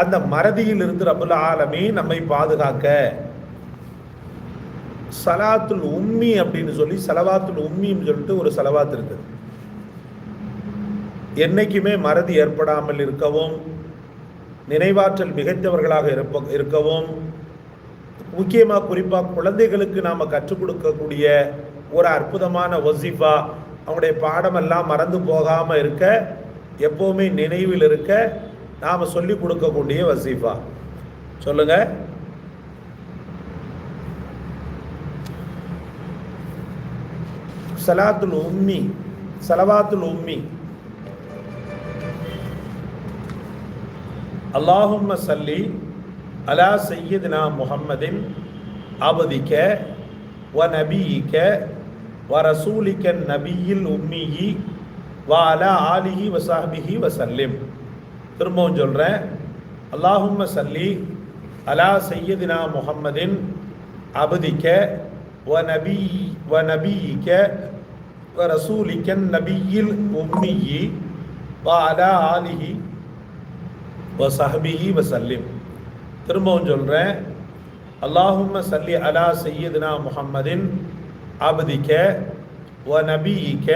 அந்த மறதியில் இருந்து ரபுல் ஆலமே நம்மை பாதுகாக்க. சலாத்துல் உம்மி அப்படின்னு சொல்லி சலவாத்துல் உம்மின்னு சொல்லிட்டு ஒரு சலவாத் இருக்குது. என்னைக்குமே மறதி ஏற்படாமல் இருக்கவும் நினைவாற்றல் மிகைத்தவர்களாக இருப்ப இருக்கவும் முக்கியமாக குறிப்பாக குழந்தைகளுக்கு நாம் கற்றுக் கொடுக்கக்கூடிய ஒரு அற்புதமான வசிஃபா அவங்களுடைய பாடமெல்லாம் மறந்து போகாமல் இருக்க எப்போவுமே நினைவில் இருக்க நாம் சொல்லி கொடுக்கக்கூடிய வசீஃபா. சொல்லுங்க. சலாத்துல் உம்மி சலவாத்துல் உம்மி. அல்லாஹும்ம சல்லி அலா சையதுனா முஹம்மதின் அபதிக்க வ நபியிக்க வ ரசூலிக்க நபியில் உம்மியி வ அலா ஆலிஹி வசாஹிஹி வசல்லிம் திரும்பவும் சொல்கிறேன் அல்லாஹும்ம சல்லி அலா சையதினா முஹம்மதின் அபதிக்க வ நபி வ நபியிக்க வ ரசூலிக்க நபியில் உம்மியி வ அலா ஆலிஹி வ சஹபிஹி வசல்லிம். திரும்பவும் சொல்கிறேன் அல்லாஹும்ம சல்லி அலா சையதுனா முஹம்மதின் அபதிக்க வ நபியிக்க